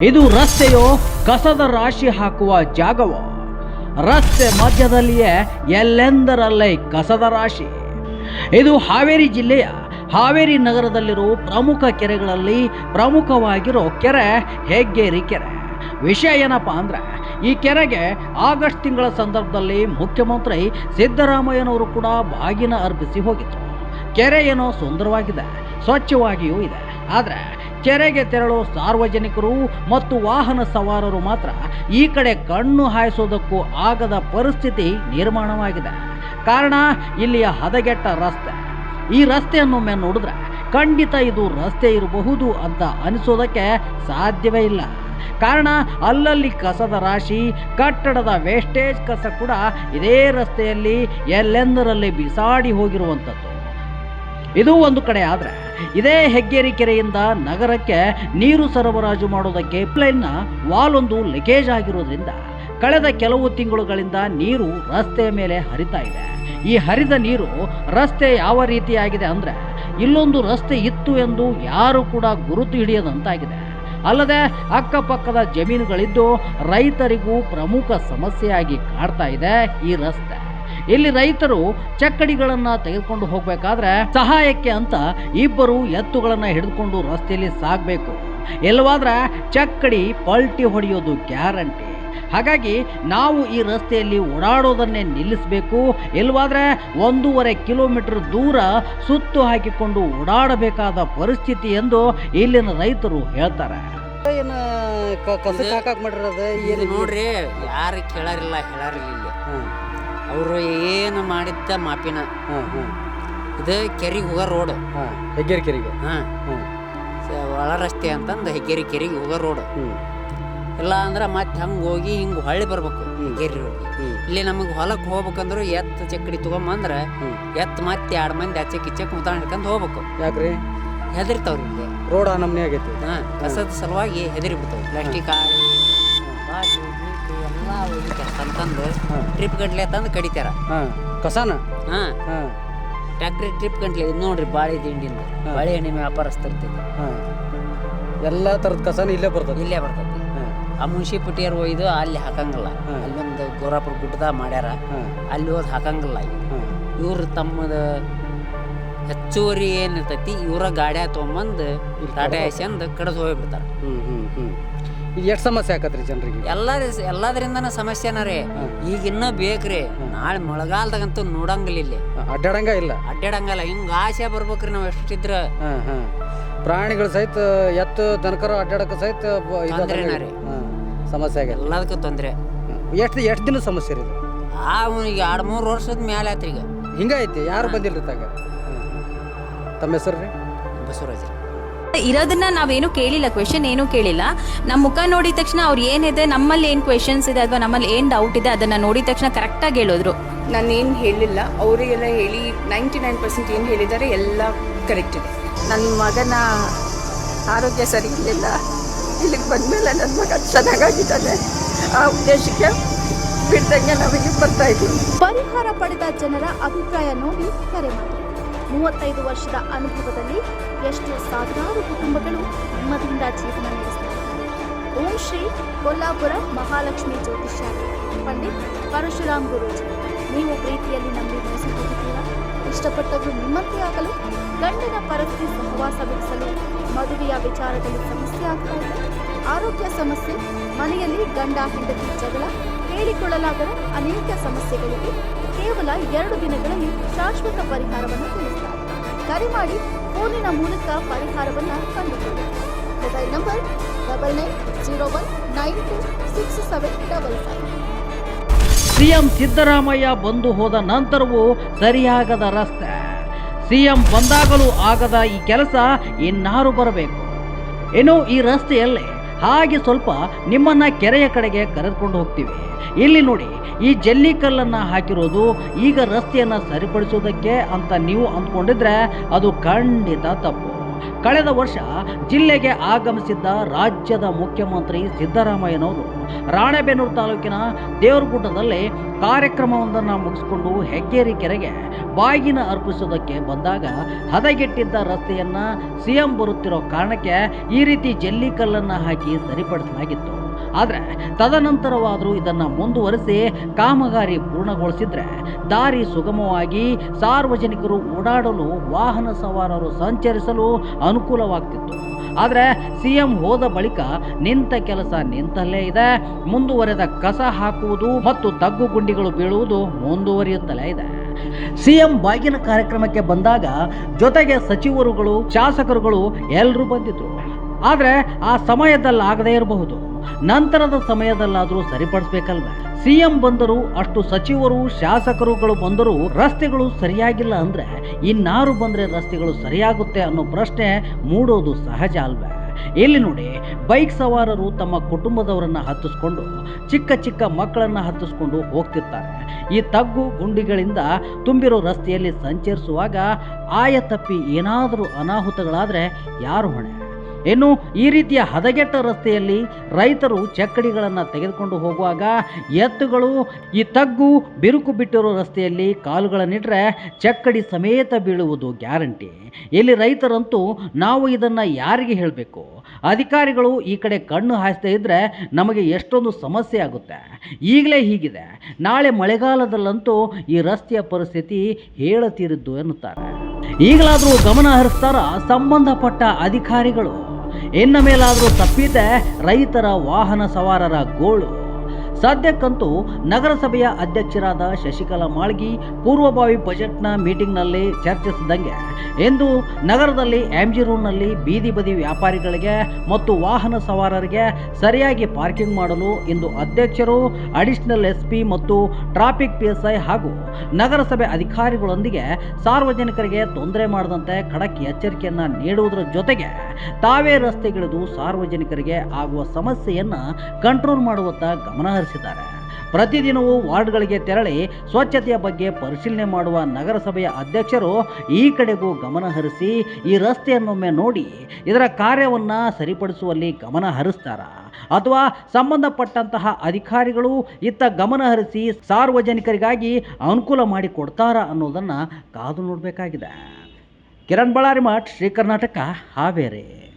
ಇದು ರಸ್ತೆಯೋ ಕಸದ ರಾಶಿ ಹಾಕುವ ಜಾಗವೋ? ರಸ್ತೆ ಮಧ್ಯದಲ್ಲಿಯೇ ಎಲ್ಲೆಂದರಲ್ಲೇ ಕಸದ ರಾಶಿ? ಇದು ಹಾವೇರಿ ಜಿಲ್ಲೆಯ ಹಾವೇರಿ ನಗರದಲ್ಲಿರೋ ಪ್ರಮುಖ ಕೆರೆಗಳಲ್ಲಿ ಪ್ರಮುಖವಾಗಿರೋ ಕೆರೆ ಹೆಗ್ಗೇರಿ ಕೆರೆ? ವಿಷಯ ಏನಪ್ಪ ಅಂದ್ರೆ, ಈ ಕೆರೆಗೆ ಆಗಸ್ಟ್ ತಿಂಗಳ ಸಂದರ್ಭದಲ್ಲಿ ಮುಖ್ಯಮಂತ್ರಿ ಸಿದ್ದರಾಮಯ್ಯನವರು ಕೂಡ ಬಾಗಿನ ಅರ್ಪಿಸಿ ಹೋಗಿತ್ತು ಕೆರೆ ಏನೋ ಸುಂದರವಾಗಿದೆ, ಸ್ವಚ್ಛವಾಗಿಯೂ ಇದೆ. ಆದರೆ ಕೆರೆಗೆ ತೆರಳೋ ಸಾರ್ವಜನಿಕರು ಮತ್ತು ವಾಹನ ಸವಾರರು ಮಾತ್ರ ಈ ಕಡೆ ಕಣ್ಣು ಹಾಯಿಸೋದಕ್ಕೂ ಆಗದ ಪರಿಸ್ಥಿತಿ ನಿರ್ಮಾಣವಾಗಿದೆ. ಕಾರಣ, ಇಲ್ಲಿಯ ಹದಗೆಟ್ಟ ರಸ್ತೆ. ಈ ರಸ್ತೆಯನ್ನೊಮ್ಮೆ ನೋಡಿದ್ರೆ ಖಂಡಿತ ಇದು ರಸ್ತೆ ಇರಬಹುದು ಅಂತ ಅನಿಸೋದಕ್ಕೆ ಸಾಧ್ಯವೇ ಇಲ್ಲ. ಕಾರಣ, ಅಲ್ಲಲ್ಲಿ ಕಸದ ರಾಶಿ, ಕಟ್ಟಡದ ವೇಸ್ಟೇಜ್ ಕಸ ಕೂಡ ಇದೇ ರಸ್ತೆಯಲ್ಲಿ ಎಲ್ಲೆಂದರಲ್ಲಿ ಬಿಸಾಡಿ ಹೋಗಿರುವಂಥದ್ದು. ಇದು ಒಂದು ಕಡೆ ಆದರೆ ಇದೇ ಹೆಗ್ಗೇರಿ ಕೆರೆಯಿಂದ ನಗರಕ್ಕೆ ನೀರು ಸರಬರಾಜು ಮಾಡೋದಕ್ಕೆ ಪ್ಲೈನ್ನ ವಾಲೊಂದು ಲಿಕೇಜ್ ಆಗಿರೋದ್ರಿಂದ ಕಳೆದ ಕೆಲವು ತಿಂಗಳುಗಳಿಂದ ನೀರು ರಸ್ತೆಯ ಮೇಲೆ ಹರಿತಾ ಇದೆ. ಈ ಹರಿದ ನೀರು ರಸ್ತೆ ಯಾವ ರೀತಿಯಾಗಿದೆ ಅಂದರೆ ಇಲ್ಲೊಂದು ರಸ್ತೆ ಇತ್ತು ಎಂದು ಯಾರು ಕೂಡ ಗುರುತು ಹಿಡಿಯದಂತಾಗಿದೆ. ಅಲ್ಲದೆ ಅಕ್ಕಪಕ್ಕದ ಜಮೀನುಗಳಿದ್ದು ರೈತರಿಗೂ ಪ್ರಮುಖ ಸಮಸ್ಯೆಯಾಗಿ ಕಾಡ್ತಾ ಇದೆ ಈ ರಸ್ತೆ. ಇಲ್ಲಿ ರೈತರು ಚಕ್ಕಡಿಗಳನ್ನು ತೆಗೆದುಕೊಂಡು ಹೋಗಬೇಕಾದ್ರೆ ಸಹಾಯಕ್ಕೆ ಅಂತ ಇಬ್ಬರು ಎತ್ತುಗಳನ್ನು ಹಿಡಿದುಕೊಂಡು ರಸ್ತೆಯಲ್ಲಿ ಸಾಗಬೇಕು. ಎಲ್ಲವಾದ್ರೆ ಚಕ್ಕಡಿ ಪಲ್ಟಿ ಹೊಡೆಯೋದು ಗ್ಯಾರಂಟಿ. ಹಾಗಾಗಿ ನಾವು ಈ ರಸ್ತೆಯಲ್ಲಿ ಓಡಾಡೋದನ್ನೇ ನಿಲ್ಲಿಸಬೇಕು. ಇಲ್ಲವಾದ್ರೆ ಒಂದೂವರೆ ಕಿಲೋಮೀಟರ್ ದೂರ ಸುತ್ತು ಹಾಕಿಕೊಂಡು ಓಡಾಡಬೇಕಾದ ಪರಿಸ್ಥಿತಿ ಎಂದು ಇಲ್ಲಿನ ರೈತರು ಹೇಳ್ತಾರೆ. ಏನು ಕಸ ಹಾಕಕ್ ಮಾಡಿರೋದು? ನೋಡ್ರಿ ಯಾರು ಕೇಳಾರಿಲ್ಲ ಹೇಳಾರಿಲ್ಲ ಇಲ್ಲಿ. ಅವರು ಏನು ಮಾಡಿದ್ದ ಮಾಪಿನ. ಇದು ಕೆರಿಗೆ ಹೋಗೋ ರೋಡ್. ಹೆಗ್ಗೇರಿ ಕೆರೆಗೆ. ಹಾಂ. ಹ್ಞೂ ಒಳ ರಸ್ತೆ ಅಂತಂದು ಹೆಗ್ಗೇರಿ ಕೆರಿಗೆ ಹೋಗೋ ರೋಡ್. ಹ್ಞೂ ಇಲ್ಲ ಅಂದ್ರೆ ಮತ್ತೆ ಹಂಗೆ ಹೋಗಿ ಹಿಂಗೆ ಹೊಳ್ಳಿ ಬರ್ಬೇಕು ಹೆಗ್ಗೇರಿ ರೋಡ್. ಇಲ್ಲಿ ನಮಗೆ ಹೊಲಕ್ಕೆ ಹೋಗ್ಬೇಕಂದ್ರೆ ಎತ್ತು ಚಕ್ಕಡಿ ತೊಗೊಂಬಂದ್ರೆ. ಎತ್ತು ಮತ್ತೆ ಎರಡು ಮಂದಿ ಅಚ್ಚಕ್ ಕಿಚ್ಚೆ ಮುತಾಣ ಹಿಡ್ಕೊಂಡು ಹೋಗ್ಬೇಕು. ಯಾಕ್ರಿ? ಹೆದರ್ತಾವ್ರಿ ಇಲ್ಲಿ. ರೋಡ್ ನಮ್ಮನೆ ಆಗೈತಿ. ಹಾಂ ಕಸದ ಸಲುವಾಗಿ ಹೆದರಿ ಬಿಡ್ತಾವೆ ಪ್ಲಾಸ್ಟಿಕ್ ಒಗಿತಾರೆ ತಂದು ಟ್ರಿಪ್ ಗಂಟ್ಲೆ ತಂದು ಕಡಿತಾರ. ಹಾ. ಕಸಾನ? ಹಾಂ. ಹಾ. ಟ್ಯಾಕ್ಟ್ರಿ ಟ್ರಿಪ್ ಗಂಟ್ಲೆ ಇದು ನೋಡ್ರಿ ಬಾಳೆ ದಿಂಡಿಂದ. ಬಾಳೆ ಎಣ್ಣೆ ವ್ಯಾಪಾರಸ್ತಿರ್ತೈತಿ ಹಾ. ಎಲ್ಲಾ ತರದ ಕಸಾನ ಇಲ್ಲೇ ಬರ್ತದೆ? ಇಲ್ಲೇ ಬರ್ತೈತಿ ಹಾ. ಆ ಮುನ್ಸಿಪಟಿಯರ್ ಒಯ್ದು ಅಲ್ಲಿ ಹಾಕಂಗಿಲ್ಲ. ಅಲ್ಲೊಂದು ಗೋರಾಪುರ ಗುಡ್ಡದಾಗ ಮಾಡ್ಯಾರ. ಅಲ್ಲಿ ಹೋದ್ ಹಾಕಂಗಿಲ್ಲ ಇವ್ರು. ತಮ್ಮದ ಹೆಚ್ಚುವರಿ ಏನಿರ್ತೈತಿ ಇವರ ಗಾಡ್ಯಾ ತೊಗೊಂಬಂದು ಟಾಟಾ ಏಷ್ಯಂದು ಕಡ್ದು ಹೋಗ್ಬಿಡ್ತಾರ. ಹ್ಞೂ ಹ್ಞೂ ಹ್ಞೂ ಎಷ್ಟು ಸಮಸ್ಯೆ ಆಕತ್ರಿ ಜನರಿಗೆ? ಎಲ್ಲ ಎಲ್ಲದರಿಂದನ ಸಮಸ್ಯೆನ ರೀ. ಈಗ ಇನ್ನ ಬೇಕ್ರಿ. ನಾಳೆ ಮಳೆಗಾಲದಾಗಂತೂ ನೋಡಂಗಿಲ್ಲ ಇಲ್ಲಿ. ಅಡ್ಡಾಡಂಗ ಇಲ್ಲ? ಅಡ್ಡಾಡಂಗಲ್ಲ. ಹಿಂಗ ಆಸೆ ಬರ್ಬೇಕ್ರಿ ನಾವು ಎಷ್ಟಿದ್ರ. ಪ್ರಾಣಿಗಳು ಸಹಿತ ಎತ್ತು ದನಕರ ಅಡ್ಡಾಡಕ ಸಹಿತ ತೊಂದ್ರೆನ ರೀ. ಸಮಸ್ಯೆ ಆಗ ಎಲ್ಲದಕ್ಕೂ ತೊಂದರೆ. ಎಷ್ಟು ಎಷ್ಟು ದಿನ ಸಮಸ್ಯೆ ರೀ ಆ ಅವ್ನಿಗೆ ಎರಡು ಮೂರು ವರ್ಷದ ಮೇಲೆ ಆಯ್ತು ಈಗ ಹಿಂಗೈತಿ ಯಾರು ರೀ ತಾಗ? ತಮ್ಮ ಹೆಸರು ರೀ? ಬಸವರಾಜ್ ಇರೋದನ್ನ ನಾವೇನು ಕೇಳಿಲ್ಲ ಕ್ವೆಶನ್ ಏನು ಕೇಳಿಲ್ಲ. ನಮ್ಮ ಮುಖ ನೋಡಿದ ತಕ್ಷಣ ಅವ್ರು ಏನಿದೆ ನಮ್ಮಲ್ಲಿ ಏನು ಕ್ವೆಶನ್ಸ್ ಇದೆ ಅಥವಾ ನಮ್ಮಲ್ಲಿ ಏನು ಡೌಟ್ ಇದೆ ಅದನ್ನ ನೋಡಿದ ತಕ್ಷಣ ಕರೆಕ್ಟಾಗಿ ಹೇಳಿದ್ರು. ನಾನೇನು ಹೇಳಿಲ್ಲ ಅವರಿಗೆಲ್ಲ ಹೇಳಿ ನೈಂಟಿ ನೈನ್ ಪರ್ಸೆಂಟ್ ಏನು ಹೇಳಿದ್ದಾರೆ ಎಲ್ಲ ಕರೆಕ್ಟ್ ಇದೆ. ನನ್ನ ಮಗನ ಆರೋಗ್ಯ ಸರಿ ಇರಲಿಲ್ಲ ಇಲ್ಲಿಗೆ ಬಂದಮೇಲೆ ನನ್ನ ಮಗ ಚೆನ್ನಾಗಾಗಿದ್ದಾನೆ ಆ ಉದ್ದೇಶಕ್ಕೆ ಬಿಡ್ದಂಗೆ ನಮಗೆ ಬರ್ತಾ ಇದ್ದೀವಿ. ಪರಿಹಾರ ಪಡೆದ ಜನರ ಅಭಿಪ್ರಾಯ ನೋಡಿ ಕರೆ ಮಾಡಿ. ಮೂವತ್ತೈದು ವರ್ಷದ ಅನುಭವದಲ್ಲಿ ಎಷ್ಟು ಸಾವಿರಾರು ಕುಟುಂಬಗಳು ನಿಮ್ಮದಿಂದ ಜೀವನ ನಡೆಸುತ್ತಾರೆ ಓಂ ಶ್ರೀ ಕೊಲ್ಲಾಪುರ ಮಹಾಲಕ್ಷ್ಮಿ ಜ್ಯೋತಿಷ್ಯ ಪಂಡಿತ್ ಪರಶುರಾಮ್ ಗುರೂಜಿ, ನೀವು ಪ್ರೀತಿಯಲ್ಲಿ ನಂಬಿ ಮೋಸ ಇಷ್ಟಪಟ್ಟವರು ನಿಮ್ಮಂತೆ ಆಗಲು ಗಂಡನ ಪರಸ್ತಿ ಸಹವಾಸ ಬೆಳೆಸಲು ಮದುವೆಯ ವಿಚಾರದಲ್ಲಿ ಸಮಸ್ಯೆ ಆಗ್ತಾ ಇದೆ ಆರೋಗ್ಯ ಸಮಸ್ಯೆ, ಮನೆಯಲ್ಲಿ ಗಂಡ ಹೆಂಡತಿ ಜಗಳ ಹೇಳಿಕೊಳ್ಳಲಾಗದ ಅನೇಕ ಸಮಸ್ಯೆಗಳಿಗೆ ಕೇವಲ ಎರಡು ದಿನಗಳಲ್ಲಿ ಶಾಶ್ವತ ಪರಿಹಾರವನ್ನು ತಿಳಿಸ್ತಾರೆ ಕರೆ ಮಾಡಿ ಫೋನಿನ ಮೂಲಕ ಪರಿಹಾರವನ್ನು ಕಂಡುಕೊಳ್ಳಿ. Mobile number double nine zero one nine two six seven double five. CM Siddaramaiah ಬಂದು ಹೋದ ನಂತರವೂ ಸರಿಯಾಗದ ರಸ್ತೆ. ಸಿಎಂ ಬಂದಾಗಲೂ ಆಗದ ಈ ಕೆಲಸ ಇನ್ನಾರು ಬರಬೇಕು. ಏನೋ ಈ ರಸ್ತೆಯಲ್ಲಿ ಹಾಗೆ ಸ್ವಲ್ಪ ನಿಮ್ಮನ್ನು ಕೆರೆಯ ಕಡೆಗೆ ಕರೆದುಕೊಂಡು ಹೋಗ್ತೀವಿ. ಇಲ್ಲಿ ನೋಡಿ, ಈ ಜಲ್ಲಿಕಲ್ಲನ್ನು ಹಾಕಿರೋದು ಈಗ ರಸ್ತೆಯನ್ನು ಸರಿಪಡಿಸೋದಕ್ಕೆ ಅಂತ ನೀವು ಅಂದ್ಕೊಂಡಿದ್ರೆ ಅದು ಖಂಡಿತ ತಪ್ಪು. ಕಳೆದ ವರ್ಷ ಜಿಲ್ಲೆಗೆ ಆಗಮಿಸಿದ್ದ ರಾಜ್ಯದ ಮುಖ್ಯಮಂತ್ರಿ ಸಿದ್ದರಾಮಯ್ಯನವರು ರಾಣೆಬೆನ್ನೂರು ತಾಲೂಕಿನ ದೇವರಗುಡ್ಡದಲ್ಲಿ ಕಾರ್ಯಕ್ರಮವೊಂದನ್ನು ಮುಗಿಸಿಕೊಂಡು ಹೆಗ್ಗೇರಿ ಕೆರೆಗೆ ಬಾಗಿನ ಅರ್ಪಿಸೋದಕ್ಕೆ ಬಂದಾಗ ಹದಗೆಟ್ಟಿದ್ದ ರಸ್ತೆಯನ್ನ ಸಿಎಂ ಬರುತ್ತಿರೋ ಕಾರಣಕ್ಕೆ ಈ ರೀತಿ ಜಲ್ಲಿಕಲ್ಲನ್ನು ಹಾಕಿ ಸರಿಪಡಿಸಲಾಗಿತ್ತು. ಆದರೆ ತದನಂತರವಾದರೂ ಇದನ್ನು ಮುಂದುವರೆಸಿ ಕಾಮಗಾರಿ ಪೂರ್ಣಗೊಳಿಸಿದರೆ ದಾರಿ ಸುಗಮವಾಗಿ ಸಾರ್ವಜನಿಕರು ಓಡಾಡಲು, ವಾಹನ ಸವಾರರು ಸಂಚರಿಸಲು ಅನುಕೂಲವಾಗ್ತಿತ್ತು. ಆದರೆ ಸಿಎಂ ಹೋದ ಬಳಿಕ ನಿಂತ ಕೆಲಸ ನಿಂತಲ್ಲೇ ಇದೆ. ಮುಂದುವರೆದ ಕಸ ಹಾಕುವುದು ಮತ್ತು ತಗ್ಗು ಗುಂಡಿಗಳು ಬೀಳುವುದು ಮುಂದುವರಿಯುತ್ತಲೇ ಇದೆ. ಸಿಎಂ ಬಾಗಿನ ಕಾರ್ಯಕ್ರಮಕ್ಕೆ ಬಂದಾಗ ಜೊತೆಗೆ ಸಚಿವರುಗಳು, ಶಾಸಕರುಗಳು ಎಲ್ಲರೂ ಬಂದಿದ್ರು. ಆದರೆ ಆ ಸಮಯದಲ್ಲಿ ಆಗದೇ ಇರಬಹುದು. ನಂತರದ ಸಮಯದಲ್ಲಾದರೂ ಸರಿಪಡಿಸ್ಬೇಕಲ್ವೇ? ಸಿಎಂ ಬಂದರು, ಅಷ್ಟು ಸಚಿವರು, ಶಾಸಕರುಗಳು ಬಂದರೂ ರಸ್ತೆಗಳು ಸರಿಯಾಗಿಲ್ಲ ಅಂದ್ರೆ ಇನ್ನಾರು ಬಂದ್ರೆ ರಸ್ತೆಗಳು ಸರಿಯಾಗುತ್ತೆ ಅನ್ನೋ ಪ್ರಶ್ನೆ ಮೂಡೋದು ಸಹಜ ಅಲ್ವ? ಇಲ್ಲಿ ನೋಡಿ, ಬೈಕ್ ಸವಾರರು ತಮ್ಮ ಕುಟುಂಬದವರನ್ನ ಹತ್ತಿಸ್ಕೊಂಡು, ಚಿಕ್ಕ ಚಿಕ್ಕ ಮಕ್ಕಳನ್ನ ಹತ್ತಿಸ್ಕೊಂಡು ಹೋಗ್ತಿರ್ತಾರೆ. ಈ ತಗ್ಗು ಗುಂಡಿಗಳಿಂದ ತುಂಬಿರೋ ರಸ್ತೆಯಲ್ಲಿ ಸಂಚರಿಸುವಾಗ ಆಯ ತಪ್ಪಿ ಏನಾದರೂ ಅನಾಹುತಗಳಾದರೆ ಯಾರು ಹೊಣೆ? ಇನ್ನು ಈ ರೀತಿಯ ಹದಗೆಟ್ಟ ರಸ್ತೆಯಲ್ಲಿ ರೈತರು ಚಕ್ಕಡಿಗಳನ್ನು ತೆಗೆದುಕೊಂಡು ಹೋಗುವಾಗ ಎತ್ತುಗಳು, ಈ ತಗ್ಗು, ಬಿರುಕು ಬಿಟ್ಟಿರೋ ರಸ್ತೆಯಲ್ಲಿ ಕಾಲುಗಳನ್ನಿಟ್ಟರೆ ಚಕ್ಕಡಿ ಸಮೇತ ಬೀಳುವುದು ಗ್ಯಾರಂಟಿ. ಇಲ್ಲಿ ರೈತರಂತೂ ನಾವು ಇದನ್ನು ಯಾರಿಗೆ ಹೇಳಬೇಕು? ಅಧಿಕಾರಿಗಳು ಈ ಕಡೆ ಕಣ್ಣು ಹಾಯಿಸ್ತಾ ಇದ್ದರೆ ನಮಗೆ ಎಷ್ಟೊಂದು ಸಮಸ್ಯೆ ಆಗುತ್ತೆ. ಈಗಲೇ ಹೀಗಿದೆ. ನಾಳೆ ಮಳೆಗಾಲದಲ್ಲಂತೂ ಈ ರಸ್ತೆಯ ಪರಿಸ್ಥಿತಿ ಹೇಳತೀರಿದ್ದು ಎನ್ನುತ್ತಾರೆ. ಈಗಲಾದರೂ ಗಮನ ಹರಿಸ್ತಾರ ಸಂಬಂಧಪಟ್ಟ ಅಧಿಕಾರಿಗಳು? ಇನ್ನ ಮೇಲಾದರೂ ತಪ್ಪಿದೆ ರೈತರ ವಾಹನ ಸವಾರರ ಗೋಳು. ಸದ್ಯಕ್ಕಂತೂ ನಗರಸಭೆಯ ಅಧ್ಯಕ್ಷರಾದ ಶಶಿಕಲಾ ಮಾಳ್ಗಿ ಪೂರ್ವಭಾವಿ ಬಜೆಟ್ನ ಮೀಟಿಂಗ್ನಲ್ಲಿ ಚರ್ಚಿಸಿದಂಗೆ ಎಂದು ನಗರದಲ್ಲಿ ಎಂಜಿ ರೋಡ್ನಲ್ಲಿ ಬೀದಿ ಬದಿ ವ್ಯಾಪಾರಿಗಳಿಗೆ ಮತ್ತು ವಾಹನ ಸವಾರರಿಗೆ ಸರಿಯಾಗಿ ಪಾರ್ಕಿಂಗ್ ಮಾಡಲು ಇಂದು ಅಧ್ಯಕ್ಷರು, ಅಡಿಷನಲ್ ಎಸ್ ಪಿ ಮತ್ತು ಟ್ರಾಫಿಕ್ ಪಿ ಎಸ್ ಐ ಹಾಗೂ ನಗರಸಭೆ ಅಧಿಕಾರಿಗಳೊಂದಿಗೆ ಸಾರ್ವಜನಿಕರಿಗೆ ತೊಂದರೆ ಮಾಡದಂತೆ ಖಡಕ್ ಎಚ್ಚರಿಕೆಯನ್ನ ನೀಡುವುದರ ಜೊತೆಗೆ ತಾವೇ ರಸ್ತೆಗಿಳಿದು ಸಾರ್ವಜನಿಕರಿಗೆ ಆಗುವ ಸಮಸ್ಯೆಯನ್ನ ಕಂಟ್ರೋಲ್ ಮಾಡುವತ್ತ ಗಮನ ಹರಿಸಿದ್ದಾರೆ ಪ್ರತಿದಿನವೂ ವಾರ್ಡ್ಗಳಿಗೆ ತೆರಳಿ ಸ್ವಚ್ಛತೆಯ ಬಗ್ಗೆ ಪರಿಶೀಲನೆ ಮಾಡುವ ನಗರಸಭೆಯ ಅಧ್ಯಕ್ಷರು ಈ ಕಡೆಗೂ ಗಮನ ಹರಿಸಿ, ಈ ರಸ್ತೆಯನ್ನೊಮ್ಮೆ ನೋಡಿ ಇದರ ಕಾರ್ಯವನ್ನು ಸರಿಪಡಿಸುವಲ್ಲಿ ಗಮನ ಹರಿಸ್ತಾರ. ಅಥವಾ ಸಂಬಂಧಪಟ್ಟಂತಹ ಅಧಿಕಾರಿಗಳು ಇತ್ತ ಗಮನ ಹರಿಸಿ ಸಾರ್ವಜನಿಕರಿಗಾಗಿ ಅನುಕೂಲ ಮಾಡಿಕೊಡ್ತಾರಾ ಅನ್ನೋದನ್ನು ಕಾದು ನೋಡಬೇಕಾಗಿದೆ. ಕಿರಣ್ ಬಳ್ಳಾರಿ ಮಠ್, ಶ್ರೀ ಕರ್ನಾಟಕ, ಹಾವೇರಿ.